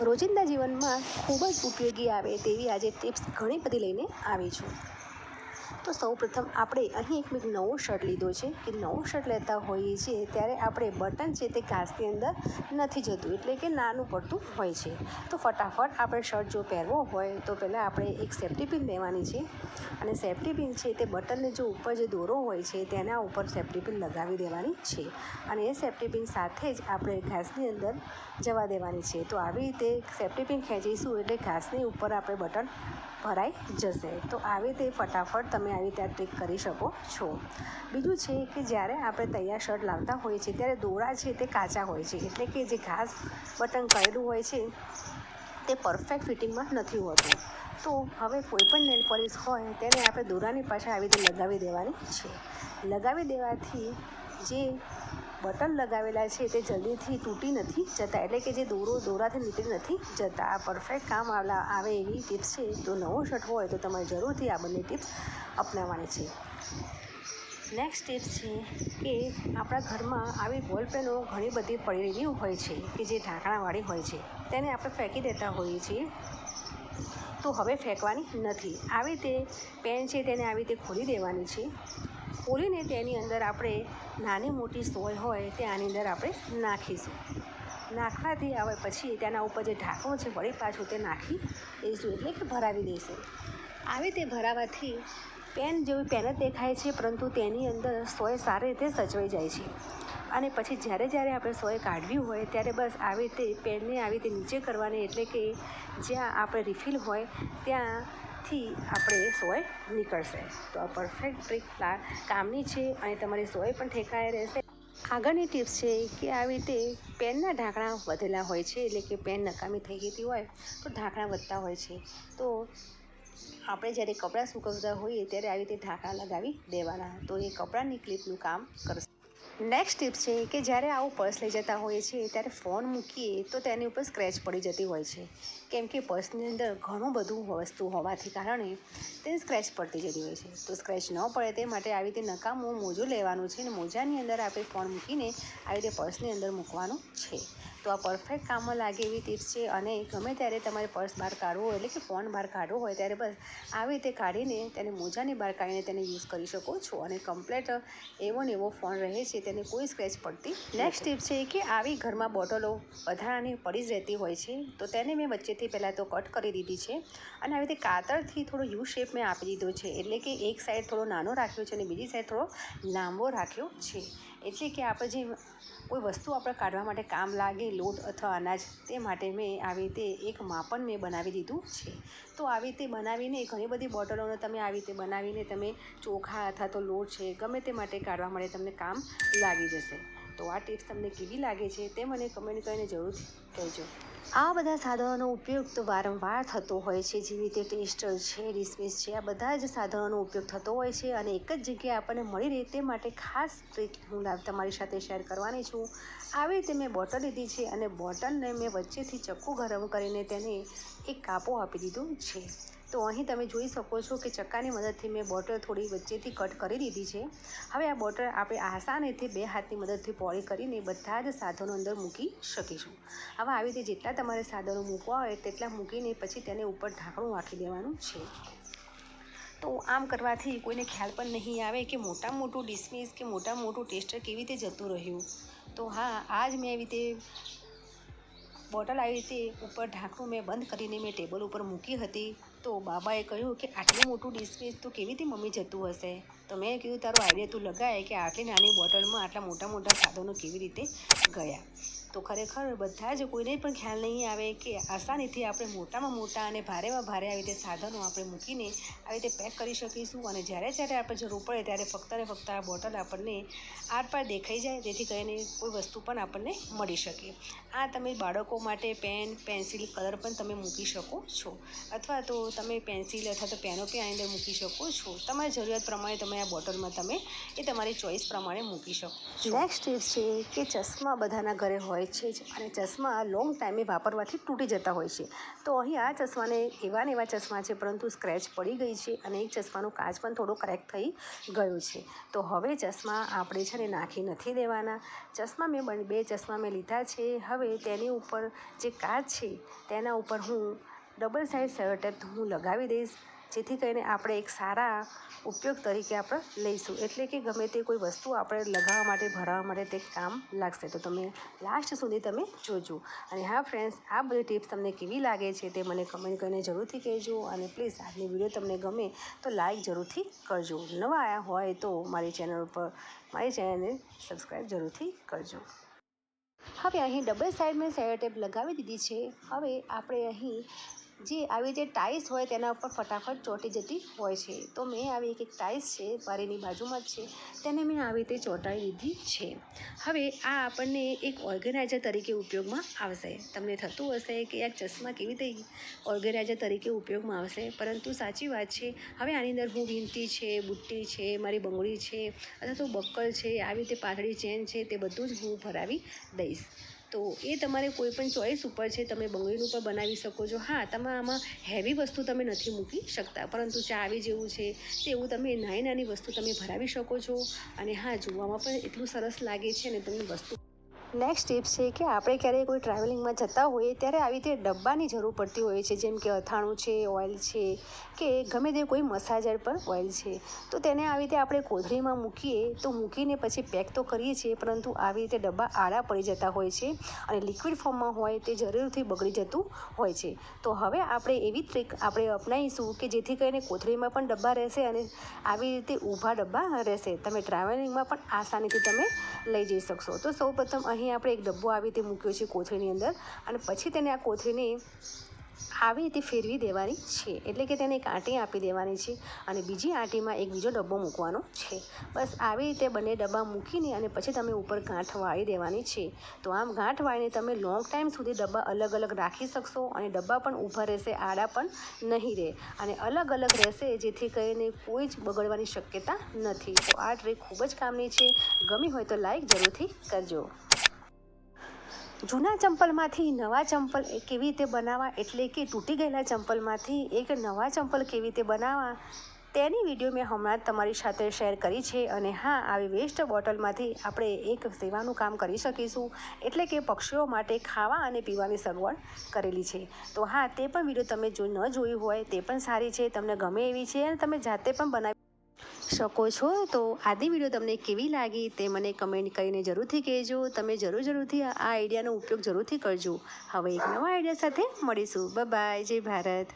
રોજિંદા જીવનમાં ખૂબ જ ઉપયોગી આવે તેવી આજે ટિપ્સ ઘણી બધી લઈને આવી છું. તો સૌપ્રથમ આપણે અહીં એક મેં નવો શર્ટ લીધો છે કે નવો શર્ટ લેતા હોઈએ છીએ ત્યારે આપણે બટન છે તે ઘાસની અંદર નથી જતું, એટલે કે નાનું પડતું હોય છે. તો ફટાફટ આપણે શર્ટ જો પહેરવો હોય તો પહેલાં આપણે એક સેફ્ટી પિન લેવાની છે અને સેફ્ટી પિન છે તે બટનને જો ઉપર જે દોરો હોય છે તેના ઉપર સેફ્ટી પિન લગાવી દેવાની છે અને એ સેફ્ટી પિન સાથે જ આપણે ઘાસની અંદર જવા દેવાની છે. તો આવી રીતે સેફ્ટી પિન ખેંચીશું એટલે ઘાસની ઉપર આપણે બટન ભરાઈ જશે. તો આવી રીતે ફટાફટ તમે આવી રીતે ટ્રીક કરી શકો છો. બીજું છે કે જ્યારે આપણે તૈયાર શર્ટ લાવતા હોઈએ છીએ, ત્યારે દોરા છે તે કાચા હોય છે. એટલે કે જે ઘાસ બટન કરેલું હોય છે, તે પરફેક્ટ ફિટિંગમાં નથી હોતું. તો હવે કોઈ પણ નેલ પોલિશ હોય, તેને આપણે દોરાની પાછળ આવી રીતે લગાવી દેવાની છે. લગાવી દેવાથી જે બટન લગાવેલા છે તે જલ્દીથી તૂટી નથી જતા એટલે કે જે દોરો દોરાથી નીકળી નથી જતા. આ પરફેક્ટ કામ આવે એવી ટિપ્સ છે. તો નવો શર્ટ હોય તો તમારે જરૂરથી આ બંને ટિપ્સ અપનાવવાની છે. નેક્સ્ટ ટિપ્સ છે કે આપણા ઘરમાં આવી બોલ પેનો ઘણી બધી પડી રહેલી હોય છે કે જે ઢાંકણાવાળી હોય છે. તેને આપણે ફેંકી દેતા હોઈએ છીએ. તો હવે ફેંકવાની નથી. આવી રીતે પેન છે તેને આવી રીતે ખોલી દેવાની છે. ખોલીને તેની અંદર આપણે નાની મોટી સોય હોય તે આની અંદર આપણે નાખીશું. નાખવાથી આવે પછી તેના ઉપર જે ઢાંકણું છે વળી પાછું તે નાખી દઈશું એટલે કે ભરાવી દઈશું. આવી રીતે ભરાવાથી પેન જેવી પેન જ દેખાય છે, પરંતુ તેની અંદર સોય સારી રીતે સચવાઈ જાય છે. અને પછી જ્યારે જ્યારે આપણે સોય કાઢવી હોય ત્યારે બસ આવી રીતે પેનને આવી રીતે નીચે કરવાની એટલે કે જ્યાં આપણે રિફિલ હોય ત્યાંથી આપણે સોય નીકળશે. તો આ પરફેક્ટ ટ્રીક કામની છે અને તમારી સોય પણ ઠેકાએ રહેશે. આગળની ટિપ્સ છે કે આવી રીતે પેનના ઢાંકણા વધેલા હોય છે, એટલે કે પેન નકામી થઈ ગઈ હોય, તો ઢાંકણા વધતા હોય છે. તો આપણે જ્યારે કપડાં સૂકવતા હોઈએ ત્યારે આવી રીતે ઢાંકણા લગાવી દેવાના. તો એ કપડાંની ક્લિપનું કામ કરશે. નેક્સ્ટ ટિપ્સ છે કે જ્યારે આવું પર્સ લઈ જતા હોઈએ છીએ, ત્યારે ફોન મૂકીએ તો તેની ઉપર સ્ક્રેચ પડી જતી હોય છે. કેમ કે પર્સની અંદર ઘણું બધું વસ્તુ હોવાથી કારણે તે સ્ક્રેચ પડતી જતી હોય છે. તો સ્ક્રેચ ન પડે તે માટે આવી રીતે નકામું મોજું લેવાનું છે અને મોજાની અંદર આપણે ફોન મૂકીને આવી રીતે પર્સની અંદર મૂકવાનું છે. તો આ પરફેક્ટ કામમાં લાગે એવી ટિપ્સ છે અને ગમે ત્યારે તમારે પર્સ બહાર કાઢવું હોય, એટલે કે ફોન બહાર કાઢવો હોય, ત્યારે બસ આવી રીતે કાઢીને તેને મોજાની બહાર કાઢીને તેને યુઝ કરી શકો છો અને કમ્પ્લેટ એવો ને એવો ફોન રહે છે તેને કોઈ સ્ક્રેચ પડતી નેક્સ્ટ ટીપ છે કે આવી ઘરમાં બોટલો વધારાની પડી જ રહેતી હોય છે. તો તેને મેં વચ્ચેથી પહેલાં તો કટ કરી દીધી છે અને આવી રીતે કાતરથી થોડો યુ શેપ મેં આપી દીધો છે. એટલે કે એક સાઈડ થોડો નાનો રાખ્યો છે અને બીજી સાઈડ થોડો લાંબો રાખ્યો છે. એટલે કે આપણે જે કોઈ વસ્તુ આપણે કાઢવા માટે કામ લાગે, લોટ અથવા અનાજ, તે માટે મેં આવી રીતે એક માપન મેં બનાવી દીધું છે. તો આવી રીતે બનાવીને ઘણી બધી બોટલોને તમે આવી રીતે બનાવીને તમે ચોખા અથવા તો લોટ છે, ગમે તે માટે કાઢવા માટે તમને કામ લાગી જશે. તો આ ટિપ્સ તમને કેવી લાગે છે તે મને કમેન્ટ કરીને જરૂર કહેજો. આ બધા સાધનોનો ઉપયોગ તો વારંવાર થતો હોય છે. જેવી રીતે ટેસ્ટર છે ડિસ્મિસ છે, આ બધા જ સાધનોનો ઉપયોગ થતો હોય છે અને એક જ જગ્યાએ આપણને મળી રહે તે માટે ખાસ ટ્રીક હું તમારી સાથે શેર કરવાની છું. આવી રીતે મેં બોટલ લીધી છે અને બોટલને મેં વચ્ચેથી ચક્કુ ગરમ કરીને તેને એક કાપો આપી દીધું છે. તો અહીં તમે જોઈ શકો છો કે ચક્કાની મદદથી મેં બોટલ થોડી વચ્ચેથી કટ કરી દીધી છે. હવે આ બોટલ આપણે આસાનીથી બે હાથની મદદથી પોળી કરીને બધા જ સાધનો અંદર મૂકી શકીશું. હવે આવી રીતે જેટલા તમારે સાધનો મૂકવા હોય તેટલા મૂકીને પછી તેને ઉપર ઢાંકણું રાખી દેવાનું છે. તો આમ કરવાથી કોઈને ખ્યાલ પણ નહીં આવે કે મોટા મોટું ડિસ્મિસ કે મોટા મોટું ટેસ્ટર કેવી રીતે જતું રહ્યું. તો હા આ જ મેં એવી રીતે બોટલ આવી રીતે ઉપર ઢાંકણું મેં બંધ કરીને મેં ટેબલ ઉપર મૂકી હતી. તો બાબાએ કહ્યું કે આટલું મોટું ડિસ્મિસ તો કેવી રીતે મમ્મી જતું હશે? તો મેં કીધું તારો આઈડિયા તું લગાય કે આટલી નાની બોટલમાં આટલા મોટા મોટા સાધનો કેવી રીતે ગયા? તો ખરેખર બધા જ કોઈને પણ ખ્યાલ નહીં આવે કે આસાનીથી આપણે મોટામાં મોટા અને ભારેમાં ભારે આવી રીતે સાધનો આપણે મૂકીને આવી રીતે પેક કરી શકીશું અને જ્યારે જ્યારે આપણે જરૂર પડે ત્યારે ફક્ત ને ફક્ત આ બોટલ આપણને આરપાર દેખાઈ જાય, જેથી કરીને કોઈ વસ્તુ પણ આપણને મળી શકે. આ તમે બાળકો માટે પેન પેન્સિલ કલર પણ તમે મૂકી શકો છો. અથવા તો તમે પેન્સિલ અથવા તો પેનો પણ અંદર મૂકી શકો છો. તમારી જરૂરિયાત પ્રમાણે તમે આ બોટલમાં તમે એ તમારી ચોઈસ પ્રમાણે મૂકી શકો. નેક્સ્ટ ટિપ છે કે ચશ્મા બધાના ઘરે હોય છે જ અને ચશ્મા લોંગ ટાઈમે વાપરવાથી તૂટી જતા હોય છે. તો અહીં આ ચશ્માને એવા ને એવા ચશ્મા છે પરંતુ સ્ક્રેચ પડી ગઈ છે અને એક ચશ્માનું કાચ પણ થોડો ક્રેક થઈ ગયો છે. તો હવે ચશ્મા આપણે છે ને નાખી નથી દેવાના. ચશ્મા મેં બે ચશ્મા મેં લીધા છે. હવે તેની ઉપર જે કાચ છે તેના ઉપર હું ડબલ સાઇડ સેલોટેપ હું લગાવી દઈશ. જેથી કરીને આપણે એક સારા ઉપયોગ તરીકે આપણે લઈશું. એટલે કે ગમે તે કોઈ વસ્તુ આપણે લગાવવા માટે ભરાવવા માટે તે કામ લાગશે. તો તમે લાસ્ટ સુધી તમે જોજો. અને હા ફ્રેન્ડ્સ આ બધી ટિપ્સ તમને કેવી લાગે છે તે મને કમેન્ટ કરીને જરૂરથી કહેજો. અને પ્લીઝ આજની વીડિયો તમને ગમે તો લાઈક જરૂરથી કરજો. નવા આવ્યા હોય તો મારી ચેનલ ઉપર, મારી ચેનલને સબસ્ક્રાઈબ જરૂરથી કરજો. હવે અહીં ડબલ સાઈડ મેં સેલોટેપ લગાવી દીધી છે. હવે આપણે અહીં જે, આવી જે ટાઇલ્સ હોય તેના ઉપર ફટાફટ ચોંટી જતી હોય છે. તો મેં આવી એક એક ટાઇલ્સ છે મારીની બાજુમાં જ છે. તેને મેં આવી રીતે ચોંટાડી દીધી છે. હવે આ આપણને એક ઓર્ગેનાઇઝર તરીકે ઉપયોગમાં આવશે. તમને થતું હશે કે આ ચશ્મા કેવી રીતે ઓર્ગેનાઇઝર તરીકે ઉપયોગમાં આવશે, પરંતુ સાચી વાત છે, હવે આની અંદર હું વિનતી છે, બુટ્ટી છે, મારી બંગડી છે, અથવા તો બક્કલ છે, આવી રીતે પાતળી ચેન છે, તે બધું જ હું ભરાવી દઈશ. તો એ તમારે કોઈ પણ ચોઈસ ઉપર છે, તમે બંગડીનું પણ બનાવી શકો છો. હા, તમે, આમાં હેવી વસ્તુ તમે નથી મૂકી શકતા, પરંતુ ચાવી જેવું છે, તેવું તમે નાની નાની વસ્તુ તમે ભરાવી શકો છો. અને હા, જોવામાં પણ એટલું સરસ લાગે છે અને તમને વસ્તુ નેક્સ્ટ ટીપ છે કે આપણે ક્યારેય કોઈ ટ્રાવેલિંગમાં જતા હોઈએ ત્યારે આવી રીતે ડબ્બાની જરૂર પડતી હોય છે, જેમ કે અથાણું છે ઓઇલ છે કે ગમે તે કોઈ મસાજર પણ ઓઇલ છે. તો તેને આવી રીતે આપણે કોથળીમાં મૂકીએ, તો મૂકીને પછી પેક તો કરીએ છીએ, પરંતુ આવી રીતે ડબ્બા આડા પડી જતા હોય છે અને લિક્વિડ ફોર્મમાં હોય તે જરૂરથી બગડી જતું હોય છે. તો હવે આપણે એવી ટ્રીક આપણે અપનાવીશું કે જેથી કરીને કોથળીમાં પણ ડબ્બા રહેશે અને આવી રીતે ઊભા ડબ્બા રહેશે. તમે ટ્રાવેલિંગમાં પણ આસાનીથી તમે લઈ જઈ શકશો. તો સૌપ્રથમ અહીં આપણે એક ડબ્બો આવી રીતે મૂક્યો છે કોથળીની અંદર અને પછી તેને આ કોથળીને આવી રીતે ફેરવી દેવાની છે. એટલે કે તેને એક આંટી આપી દેવાની છે અને બીજી આંટીમાં એક બીજો ડબ્બો મૂકવાનો છે. બસ આવી રીતે બંને ડબ્બા મૂકીને અને પછી તમે ઉપર ગાંઠ વાળી દેવાની છે. તો આમ ગાંઠ વાળીને તમે લોંગ ટાઈમ સુધી ડબ્બા અલગ અલગ રાખી શકશો અને ડબ્બા પણ ઊભા રહેશે, આડા પણ નહીં રહે. અને અલગ અલગ રહેશે જેથી કરીને કોઈ જ બગડવાની શક્યતા નથી. તો આ ટ્રીક ખૂબ જ કામની છે. ગમી હોય તો લાઈક જરૂરથી કરજો. જૂના ચંપલમાંથી નવા ચંપલ કેવી રીતે બનાવવા? એટલે કે તૂટી ગયેલા ચંપલમાંથી એક નવા ચંપલ કેવી રીતે બનાવવા? તેની વીડિયો મેં હમણાં જ તમારી સાથે શેર કરી છે અને હા, આવી વેસ્ટ બોટલમાંથી આપણે એક સેવાનું કામ કરી શકીશું. એટલે કે પક્ષીઓ માટે ખાવા અને પીવાની સગવડ કરેલી છે. તો હા, તે પણ વીડિયો તમે જો ન જોયું હોય, તે પણ સારી છે, તમને ગમે એવી છે અને તમે જાતે પણ બનાવી શકો છો. તો આદી વીડિયો તમને કેવી લાગી તે મને કમેન્ટ કરીને જરૂરથી કહેજો. તમે જરૂર જરૂરથી આ આઈડિયાનો ઉપયોગ જરૂરથી કરજો. હવે એક નવા આઈડિયા સાથે મળીશું. બાય જય ભારત.